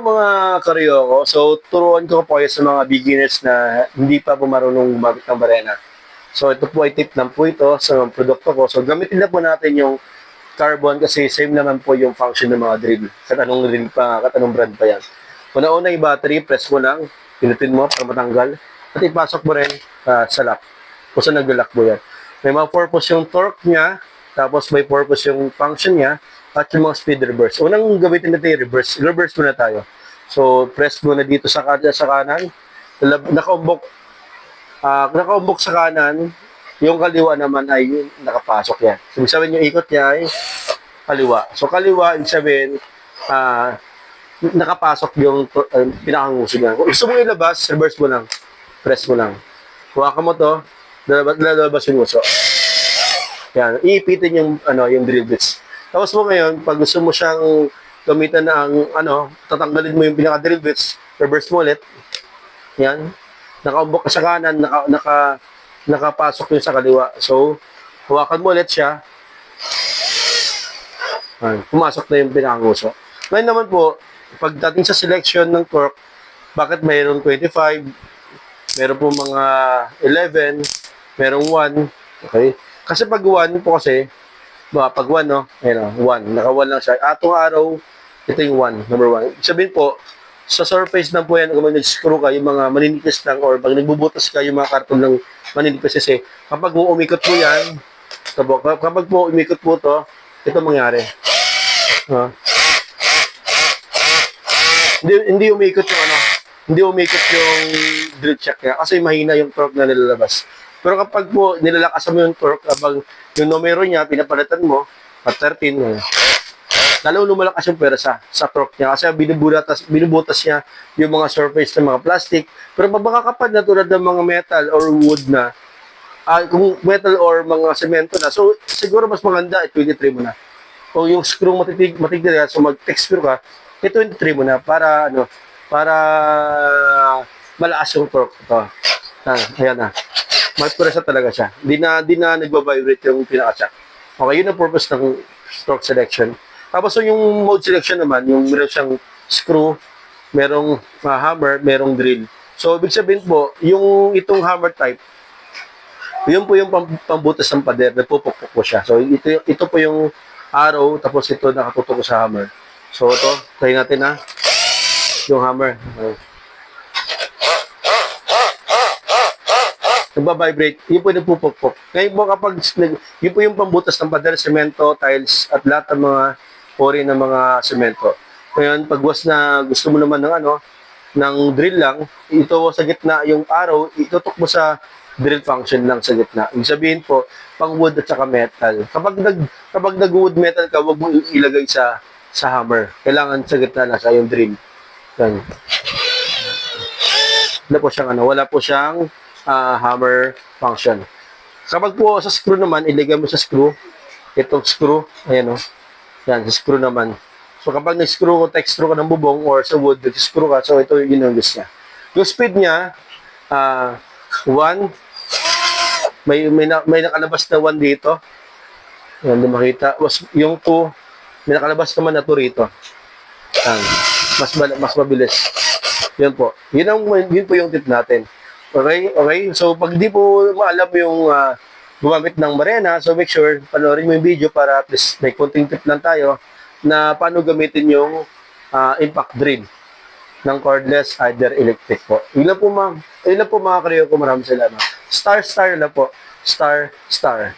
mga karyoko. So, turuan ko po kayo sa mga beginners na hindi pa po marunong gumamit ng barena. So, ito po ay tip lang po ito sa mga produkto ko. So, gamitin na po natin yung carbon kasi same naman po yung function ng mga drill. Kahit anong drill pa, kahit anong brand pa yan. Una-una yung battery, press mo lang, pinutin mo para matanggal. At ipasok mo rin ah, sa lock. Kung saan nag-lock mo yan. May mga purpose yung torque niya, tapos may purpose yung function niya, at yung mga speed reverse. Unang gamitin natin reverse. Reverse muna tayo. So, press muna dito sa, kan- sa kanan. Nakaumbok, ah nakaumbok sa kanan. Yung kaliwa naman ay nakapasok yan. So, ibig sabihin yung ikot niya ay kaliwa. So, kaliwa, ibig sabihin, ah nakapasok yung uh, pinakanguso niya. Kung gusto mong ilabas, reverse mo lang. Press mo lang. Hawakan mo to, lalabas yung uso. Yan, iipitin yung ano, yung drill bits. Tapos mo ngayon, pag gusto mo siyang gamitan ng ano, tatanggalin mo yung pinaka drill bits, reverse mo ulit. Yan. Nakaumbok ka sa kanan, naka, naka nakapasok yung sa kaliwa. So, hawakan mo ulit siya. Yan, pumasok na yung pinakanguso. Ngayon naman po, pagdating sa selection ng torque, bakit mayroong 25, meron po mga 11, merong 1, okay? Kasi pag 1 po kasi, ba, pag 1, no? Ayun, 1. Naka 1 lang siya. Atong araw, ito yung 1, number 1. Sabihin po, sa surface lang po yan, kung nag-screw ka, yung mga maninipis lang, or pag nagbubutas ka, yung mga karton ng maninipis kasi, kapag mo umikot po yan, kapag, kapag po umikot po to, ito mangyari. Ha? hindi, hindi umikot yung ano, hindi umikot yung drill check niya kasi mahina yung torque na nilalabas. Pero kapag po nilalakasan mo yung torque, kapag yung numero niya, pinapalitan mo, at 13, eh, lalo lumalakas yung pwersa sa torque niya kasi binubutas, binubutas niya yung mga surface ng mga plastic. Pero pag makakapad na tulad ng mga metal or wood na, ah, kung metal or mga semento na, so siguro mas maganda, eh, 23 mo na. O yung screw matitig, matigil yan, so mag-texture ka, i-23 mo na para ano, para malakas yung torque ito. Ah, ayan na. May puresa talaga siya. Di na, di na nagbabibrate yung pinaka-check. Okay, yun ang purpose ng torque selection. Tapos so yung mode selection naman, yung meron siyang screw, merong ah, hammer, merong drill. So, ibig sabihin po, yung itong hammer type, yun po yung pam- pambutas ng pader, nagpupukpuk po siya. So, ito, ito po yung arrow, tapos ito nakatutok sa hammer. So, ito, try natin ha. Yung hammer. Okay. Nagbabibrate. Yun po yung nagpupukpok. Ngayon po kapag, yun po yung pambutas ng pader, semento, tiles, at lahat ng mga ori ng mga semento. Ngayon, pag was na gusto mo naman ng ano, ng drill lang, ito sa gitna, yung arrow, itutok mo sa drill function lang sa gitna. Ibig sabihin po, pang wood at saka metal. Kapag nag kapag nag wood metal ka, wag mo ilagay sa sa hammer. Kailangan sa gitna na sa yung drill. Yan. Wala po siyang ano, wala po siyang ah, hammer function. Kapag po sa screw naman, ilagay mo sa screw, itong screw, ayan o, yan, sa screw naman. So kapag nag-screw ko, texture ka ng bubong or sa wood, nag-screw ka, so ito yun yung gusto niya. Yung speed niya, ah, 1, may, may, na, may nakalabas na 1 dito. Yan, di makita. Was, yung 2, may nakalabas naman na 2 rito. Yan. Mas, mas mabilis. Yun po. Yun, ang, yun po yung tip natin. Okay? Okay? So, pag di po maalam yung ah, gumamit ng Marena, so make sure, panoorin mo yung video para at least may konting tip lang tayo na paano gamitin yung ah, impact drill ng cordless either electric po. Lang po mga, yun lang po mga kareyo ko. Maraming salamat. Star, star lang po. Star, star.